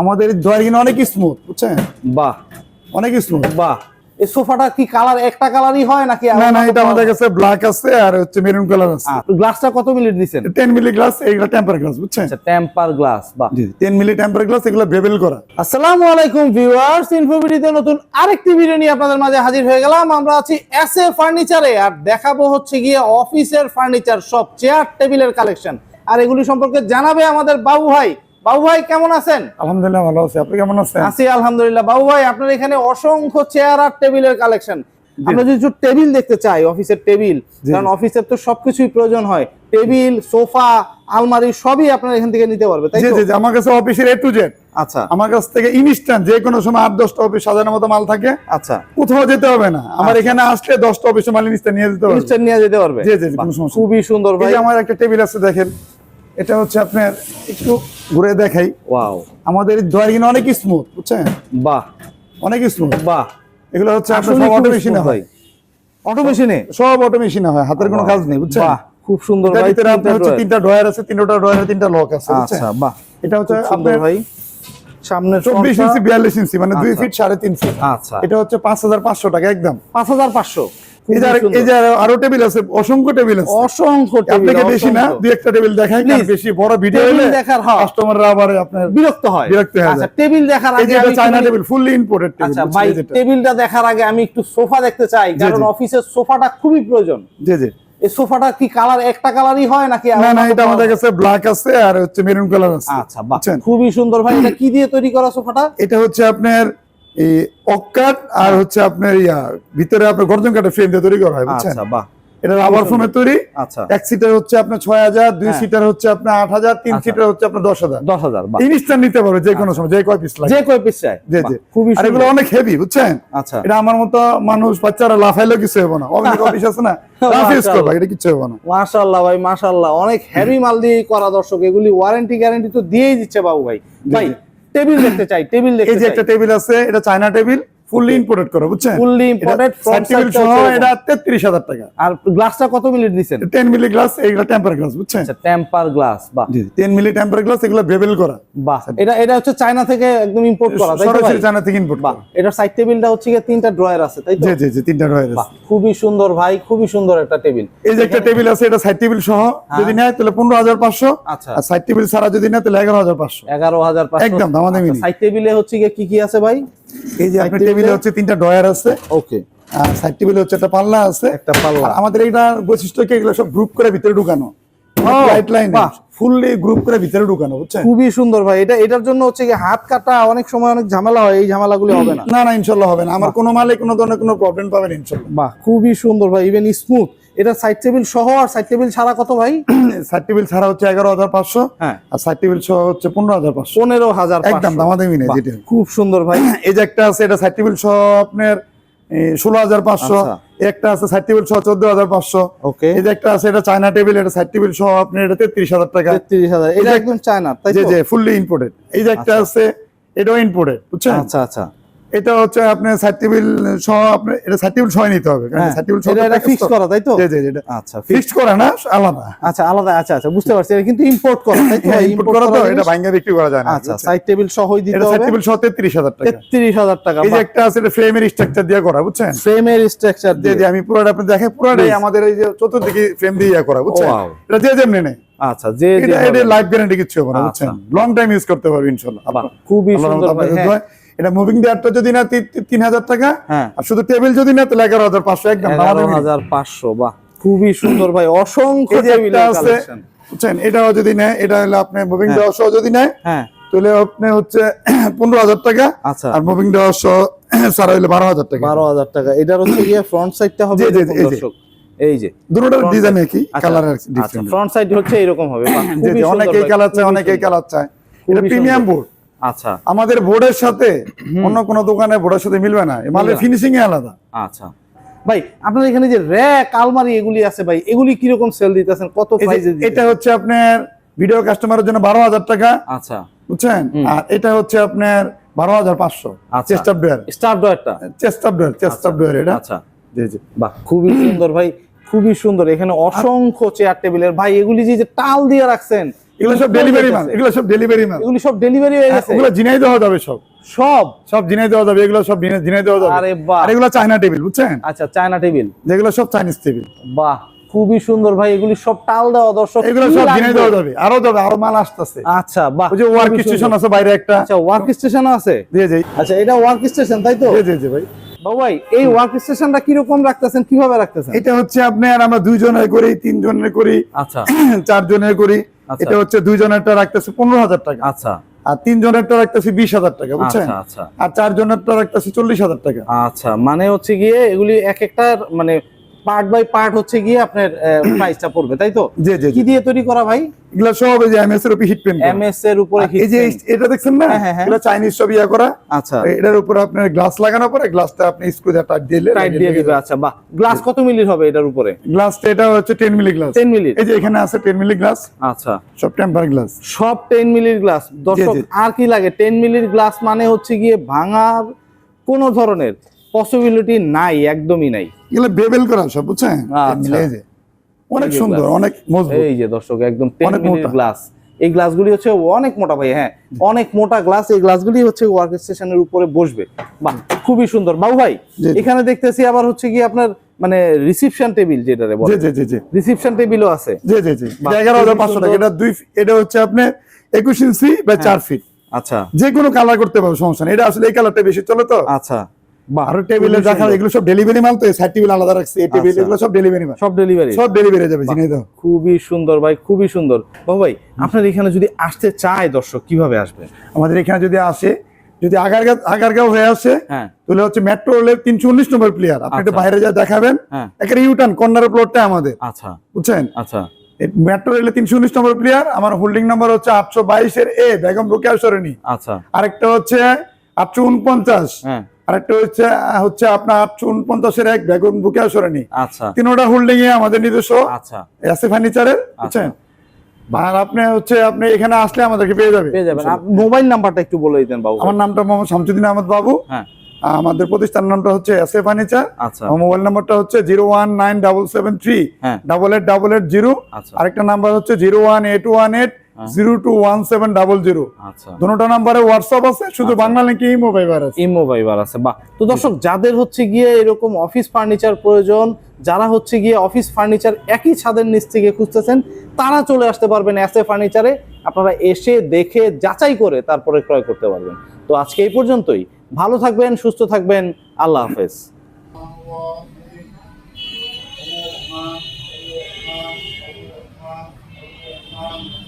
আমাদের ড্রয়ার কিন্তু অনেক স্মুথ বুঝছেন? বাহ। অনেক স্মুথ বাহ। এই সোফাটা কি কালার একটা কালারই হয় নাকি না না এটা আমাদের কাছে ব্ল্যাক আছে আর হচ্ছে মেরুন কালার আছে। গ্লাসটা কত মিলি গ্লাস এইগুলো টেম্পার গ্লাস বুঝছেন? আচ্ছা temper glass ten milli temper glass এগুলো বেবেল করা। আসসালামু আলাইকুম ভিউয়ার্স ইনফোভিডিতে নতুন আরেকটি ভিডিও নিয়ে আপনাদের মাঝে হাজির হয়ে গেলাম। আমরা আছি এস এ ফার্নিচারে আর দেখাবো হচ্ছে গিয়ে অফিসের ফার্নিচার সব চেয়ার টেবিলের কালেকশন আর এগুলি সম্পর্কে জানাবে আমাদের বাবু ভাই। বাবু ভাই কেমন আছেন? আলহামদুলিল্লাহ ভালো আছে। আপনি কেমন আছেন? আছি আলহামদুলিল্লাহ। বাবু ভাই আপনার এখানে অসংখ্য চেয়ার আর টেবিলের কালেকশন আমরা যদি টেবিল দেখতে চাই অফিসের টেবিল কারণ অফিসের তো সবকিছুই প্রয়োজন হয়। টেবিল সোফা আলমারি সবই আপনারা এখান থেকে নিতে পারবে তাই জি জি আমার কাছে অফিসের এ টু জেড আচ্ছা। আমার কাছ থেকে ইনস্ট্যান্ট যে কোনো সময় আট দশটা অফিস সাজানোর মতো মাল থাকে আচ্ছা। কোথাও যেতে হবে না। আমার এখানে আসলে দশটা অফিসে মাল ইনস্ট্যান্ট নিয়ে যেতে হবে ইনস্ট্যান্ট নিয়ে যেতে পারবে? জি, জি, জি, কোনো সমস্যা খুবই সুন্দর ভাই। আমার একটা টেবিল আছে দেখেন। এটা হচ্ছে আপনার একটু ঘুরে দেখাই। ওয়াও। আমাদের দোয়ার অনেক স্মুথ বুঝছেন? বাহ। অনেক স্মুথ বাহ। এগুলো হচ্ছে আপনার সব অটো মেশিনে হয়। অটো মেশিনে সব অটো মেশিনে হয় হাতের কোনো কাজ নেই বুঝছেন? খুব সুন্দর ভাই এর আপনার হচ্ছে তিনটা ড্রয়ার আছে তিনটা ড্রয়ারে তিনটা লক আছে আচ্ছা বাহ এটা হচ্ছে আপনার ভাই। সামনে 24 ইঞ্চি 42 ইঞ্চি মানে 2 ফিট 3.5 ফিট আচ্ছা। এটা হচ্ছে 5500 টাকা একদম। 5500 আর- টেবিল আছে অসংখ্য টেবিল আছে। অসংখ্য আপনাকে বেশি না দুই একটা টেবিল দেখাই বেশি বড় ভিডিও টেবিল হলে দেখার হ্যাঁ। কাস্টমাররা আবার আপনার বিরক্ত হয়। বিরক্ত হয়ে আচ্ছা টেবিল দেখার আগে এটা আমি চায়না একটু- টেবিল ফুললি ইম্পোর্টেড টেবিল আচ্ছা ভাই টেবিলটা দেখার আগে আমি একটু সোফা দেখতে চাই কারণ অফিসের সোফাটা খুবই প্রয়োজন। জি জি। এই সোফাটা কি কালার একটা কালারই হয় নাকি না না এটা আমাদের কাছে ব্ল্যাক আছে আর হচ্ছে মেরুন কালার আছে। আচ্ছা খুবই সুন্দর ভাই এটা কি দিয়ে তৈরি করা সোফাটা? এটা হচ্ছে আপনার এই অক্কাট আর হচ্ছে আপনার ইয়া ভিতরে আপনার গর্জন কাঠের ফ্রেম দিয়ে তৈরি করা হয় বুঝছেন? আচ্ছা বাহ। এটা রাবার ফোমের তৈরি। আচ্ছা। এক সিটার হচ্ছে আপনার ছয় হাজার দুই হ্যাঁ। সিটার হচ্ছে আপনার আট হাজার তিন আচ্ছা। সিটার হচ্ছে আপনার দশ হাজার। দশ হাজার ইনস্ট্যান্ট নিতে পারবে যে কোনো সময় যে কয় পিস লাগে। যে কয় পিস চাই। জি জি। খুবই আর এগুলো অনেক হেভি বুঝছেন? আচ্ছা। এটা আমার মতো মানুষ বাচ্চারা লাফাইলেও কিছু হবে না। অনেক অফিস আছে না লাফিস মাশাআল্লাহ। করবে এটা কিছু হবে না। মাশাআল্লাহ ভাই মাশাআল্লাহ। অনেক হেভি মাল দিয়ে করা দর্শক এগুলি ওয়ারেন্টি গ্যারান্টি তো দিয়েই দিচ্ছে বাবু ভাই। ভাই টেবিল দেখতে চাই টেবিল এই যে একটা টেবিল আছে এটা চায়না টেবিল। ফুললি ইম্পোর্টেড করা বুঝছেন? ফুললি ইম্পোর্টেড সহ এটা তেত্রিশ হাজার টাকা। আর গ্লাসটা কত মিনিট দিছেন? টেন মিলি গ্লাস এইগুলো টেম্পার গ্লাস বুঝছেন? আচ্ছা টেম্পার গ্লাস বাহ। জি টেন মিলি টেম্পার গ্লাস এগুলো বেবেল করা। বাহ এটা এটা হচ্ছে চায়না থেকে একদম ইম্পোর্ট করা তাই তো সরাসরি চায়না থেকে ইম্পোর্ট বাহ এটার সাইড টেবিলটা হচ্ছে গিয়ে তিনটা ড্রয়ার আছে তাই তো? জি জি জি তিনটা রয়েছে বাহ খুবই সুন্দর ভাই খুবই সুন্দর একটা টেবিল এই যে একটা টেবিল আছে এটা সাইড টেবিল সহ যদি নেয় তাহলে পনেরো হাজার পাঁচশো আচ্ছা। আর সাইড টেবিল ছাড়া যদি নেয় তাহলে এগারো হাজার পাঁচশো। এগারো হাজার একদম দামাদামি নেই। সাইড টেবিলে হচ্ছে গিয়ে কি কি আছে ভাই? এই যে আপনার টেবিলে হচ্ছে তিনটা ডয়ার আছে। ওকে আর সাইড টেবিলে হচ্ছে একটা পাল্লা আছে। একটা পাল্লা। আমাদের এইটা বৈশিষ্ট্য কি? এগুলো সব গ্রুপ করে ভিতরে ঢুকানো। লাইট লাইন বাহ। ফুললি গ্রুপ করে ভিতরে ঢুকানো বুঝছেন? খুবই সুন্দর ভাই। এটা এটার জন্য হচ্ছে কি হাত কাটা অনেক সময় অনেক ঝামেলা হয় এই ঝামেলাগুলো হবে না। না না ইনশাল্লাহ হবে না। আমার কোনো মালে কোনো ধরনের কোনো প্রবলেম পাবেন বাহ খুবই সুন্দর ভাই। ইভেন স্মুথ এটা সাইড টেবিল সহ আর সাইড টেবিল ছাড়া কত ভাই? সাইড টেবিল ছাড়া হচ্ছে এগারো হাজার পাঁচশো হ্যাঁ। আর সাইড টেবিল সহ হচ্ছে পনেরো হাজার পাঁচশো। পনেরো হাজার একদম দামাদামি নেই যেটা। খুব সুন্দর ভাই। এই যে একটা আছে এটা সাইড টেবিল সহ আপনার ষোলো হাজার পাঁচশো। আচ্ছা। একটা আছে সাইড টেবিল সহ চোদ্দ হাজার পাঁচশো। ওকে এই যে একটা আছে এটা চায়না টেবিল এটা সাইড টেবিল সহ আপনার এটা তেত্রিশ হাজার টাকা। তেত্রিশ হাজার। এটা একদম চায়না তাই যে যে ফুললি ইম্পোর্টেড এই যে একটা আছে এটাও ইম্পোর্টেড বুঝছেন? আচ্ছা আচ্ছা। এটা হচ্ছে আপনার সাইড টেবিল সহ আপনার এটা সাইড টেবিল সহ নিতে হবে কারণ হ্যাঁ, সাইড টেবিল সহ এটা এটা ফিক্স করা তাই তো? জি জি এটা আচ্ছা ফিক্সড করা না আলাদা। আচ্ছা আলাদা আচ্ছা আচ্ছা বুঝতে পারছি এটা কিন্তু ইম্পোর্ট করা তাই তো? হ্যাঁ ইম্পোর্ট করা তো এটা? ভাঙ্গা বিক্রি করা যায় না আচ্ছা সাইড টেবিল সহই দিতে এটা সাইড টেবিল সহ তেত্রিশ হাজার টাকা। তেত্রিশ হাজার টাকা এই যে একটা আছে এটা ফ্রেমের স্ট্রাকচার দিয়ে করা বুঝছেন? ফ্রেমের স্ট্রাকচার যে দিয়ে। আমি পুরোটা আপনি দেখেন পুরোটাই আমাদের এই যে চতুর্দিকে ফ্রেম দিয়ে করা বুঝছেন? এটা যে যেমনি নেই আচ্ছা যে এটা এটা হবে। লাইফ গ্যারান্টি কিছু হবে না আচ্ছা। বুঝছেন? লং টাইম ইউজ করতে পারবে ইনশাআল্লাহ খুবই সুন্দর ভাই। এটা মুভিং দেয়ারটা যদি না তিন হাজার টাকা হ্যাঁ। আর শুধু টেবিল যদি না তাহলে এগারো হাজার পাঁচশো একদম হাজার পাঁচশো বাহ খুবই সুন্দর ভাই অসংখ্য আছে বুঝছেন? এটাও যদি নেয় এটা হলো আপনি মুভিং। দেওয়া সহ যদি নেয় হ্যাঁ। তাহলে আপনি হচ্ছে পনেরো হাজার টাকা আচ্ছা। আর মুভিং দেওয়া সহ সারা হইলে বারো হাজার টাকা। বারো হাজার টাকা। এটার হচ্ছে গিয়ে ফ্রন্ট সাইডটা হবে এই যে। দুটোটার ডিজাইন একই কালার ফ্রন্ট সাইড হচ্ছে এরকম হবে অনেকেই কালার চায় অনেকেই। কালার চায়। এটা প্রিমিয়াম বোর্ড আচ্ছা। আমাদের বোর্ডের সাথে অন্য কোনো দোকানে বোর্ডের সাথে মিলবে না। মালের ফিনিশিং এ আলাদা। আচ্ছা। ভাই আপনার এখানে যে র্যাক আলমারি এগুলি আছে ভাই এগুলি কীরকম সেল দিতেছেন? কত প্রাইসে এটা হচ্ছে আপনার ভিডিও কাস্টমারের জন্য বারো হাজার টাকা। আচ্ছা। বুঝছেন? আর এটা হচ্ছে আপনার বারো হাজার পাঁচশো। আচ্ছা। চেস্ট অফ ডোয়ার স্টার ডয়ারটা chest of drawer chest of drawer এটা। আচ্ছা। জি জি। বাহ খুবই সুন্দর ভাই খুবই সুন্দর। এখানে অসংখ্য চেয়ার টেবিলের ভাই এগুলি যে যে টাল দিয়ে রাখছেন এগুলো সব ডেলিভারি মাল এগুলো সব ডেলিভারি মাল এগুলি সব ডেলিভারি হয়ে গেছে। ওগুলো জিনাই দেওয়া যাবে সব। সব? সব জিনাই দেওয়া যাবে এগুলো সব জিনাই- দেওয়া যাবে। আরে বাহ। আর এগুলো চায়না টেবিল বুঝছেন? আচ্ছা চায়না টেবিল। যেগুলো সব চাইনিজ টেবিল। বাহ খুবই সুন্দর ভাই এগুলি সব টাল দেওয়া দর্শক এগুলো সব? জিনাই দেওয়া যাবে আরও যাবে আরও মাল আসতেছে। আচ্ছা বাহ ওই যে ওয়ার্ক স্টেশন আছে বাইরে একটা। আচ্ছা ওয়ার্ক স্টেশনও আছে? দিয়ে যাই আচ্ছা এটা ওয়ার্ক স্টেশন তাই তো? দিয়ে যাই ভাই। বাবু ভাই এই ওয়ার্ক স্টেশনটা কীরকম রাখতেছেন কীভাবে রাখতেছেন? এটা হচ্ছে আপনার আমরা দুইজনের করি তিনজনের করি আচ্ছা। চারজনের করি। এটা হচ্ছে দুইজনেরটা রাখতেছে পনেরো হাজার টাকা। আচ্ছা। আর তিনজনেরটা রাখতেছি বিশ হাজার টাকা বুঝছেন? আর আচ্ছা। আর চারজনেরটা রাখতেছি চল্লিশ হাজার টাকা। আচ্ছা মানে হচ্ছে গিয়ে এগুলি এক একটা মানে পার্ট বাই পার্ট হচ্ছে গিয়ে আপনার প্রাইসটা পড়বে তাই তো? জি জি কি দিয়ে তৈরি করা ভাই? এগুলো সব এই যে এমএস এর উপর হিট পেন এমএস এর উপরে এই যে এটা দেখছেন না? হ্যাঁ, হ্যাঁ, হ্যাঁ। এগুলো চাইনিজ সব ইয়া করা। আচ্ছা। এটার উপর আপনার গ্লাস লাগানোর পরে গ্লাসটা আপনি স্ক্রু দিয়ে টাইট দিলে টাইট দিয়ে দিবে আচ্ছা বাহ। গ্লাস কত মিলির হবে এটার উপরে? গ্লাসটা এটা হচ্ছে 10 মিলি গ্লাস 10 মিলির এই যে এখানে আছে 10 মিলি গ্লাস আচ্ছা। সব টেম্পার গ্লাস সব 10 মিলির গ্লাস দর্শক আর কি লাগে? 10 মিলির গ্লাস মানে হচ্ছে গিয়ে ভাঙার কোন ধরনের। পসিবিলিটি নাই একদমই নাই। এগুলো বেবেল করা সব বুঝছেন? আচ্ছা। অনেক সুন্দর অনেক মজবুত। এই যে দর্শক একদম 10 অনেক মোটা। গ্লাস এই গ্লাসগুলি হচ্ছে অনেক মোটা ভাই হ্যাঁ। অনেক মোটা গ্লাস এই গ্লাসগুলি হচ্ছে ওয়ার্ক স্টেশনের উপরে বসবে। বাহ খুবই সুন্দর। বাবু ভাই। এখানে দেখতেছি আবার হচ্ছে কি আপনার মানে রিসিপশন টেবিল যেটারে বলে। জি জি জি রিসিপশন টেবিলও আছে। জি জি জি। বাহ, এটা এগারো হাজার খুবই পাঁচশো টাকা। এটা দুই এটা হচ্ছে আপনার একুশ ইঞ্চি বা হ্যাঁ। চার ফিট আচ্ছা। যে কোনো কালার করতে পারবে সমস্যা নেই। এটা আসলে এই কালারটা বেশি চলে তো? আচ্ছা। বাহ আরও টেবিলে দেখা। এগুলো সব ডেলিভারি মাল তো সাইড টেবিল আলাদা রাখছে এই টেবিল আচ্ছা। এগুলো সব ডেলিভারি মাল। সব ডেলিভারি সব ডেলিভারি যাবে খুবই সুন্দর ভাই খুবই সুন্দর। বাবু ভাই আপনার এখানে যদি আসতে চায় দর্শক কীভাবে আসবে? আমাদের এখানে যদি আসে যদি আগারগাঁও আগারগাঁও হয়ে আসে হ্যাঁ। তাহলে হচ্ছে মেট্রো রেলের তিনশো উনিশ নম্বর প্লেয়ার আপনি একটু আচ্ছা। বাইরে যা দেখাবেন একেবারে ইউটার্ন কর্নার প্লটটা আমাদের। আচ্ছা। বুঝছেন? আচ্ছা। মেট্রো রেলের তিনশো উনিশ নম্বর প্লেয়ার আমার হোল্ডিং নাম্বার হচ্ছে আটশো বাইশের এ বেগম রোকেয়া সরণি। আচ্ছা। আরেকটা হচ্ছে আটশো উনপঞ্চাশ। হ্যাঁ। আরেকটা হচ্ছে হচ্ছে আপনার উনপঞ্চাশের এক বেগম রোকেয়া সরণি আচ্ছা। তিনোটা হোল্ডিং এ আমাদের নিজস্ব। আচ্ছা। ফার্নিচারের বুঝছেন? আর আপনি হচ্ছে আপনি এখানে আসলে আমাদেরকে পেয়ে যাবে পেয়ে যাবেন। মোবাইল নাম্বারটা একটু বলে দিতেন বাবু। আমার নামটা মোহাম্মদ শামসুদ্দিন আহমদ বাবু। হ্যাঁ। আমাদের প্রতিষ্ঠানের নামটা হচ্ছে এস এ ফার্নিচার আচ্ছা মোবাইল নাম্বারটা হচ্ছে zero one nine double seven three double eight double eight zero আচ্ছা। আরেকটা নাম্বার হচ্ছে zero one eight one eight. হ্যাঁ। Zero two one seven double zero. আচ্ছা। নাম্বারে হোয়াটসঅ্যাপ আছে শুধু আচ্ছা। আছে। আছে। তো দর্শক যাদের হচ্ছে গিয়ে এরকম অফিস ফার্নিচার প্রয়োজন যারা হচ্ছে গিয়ে অফিস ফার্নিচার একই ছাদের নিচ থেকে খুঁজতেছেন তারা চলে আসতে পারবেন এস এ। ফার্নিচারে আপনারা এসে দেখে যাচাই করে তারপরে ক্রয় করতে পারবেন। তো আজকে এই পর্যন্তই। ভালো থাকবেন সুস্থ থাকবেন। আল্লাহ হাফেজ। Um,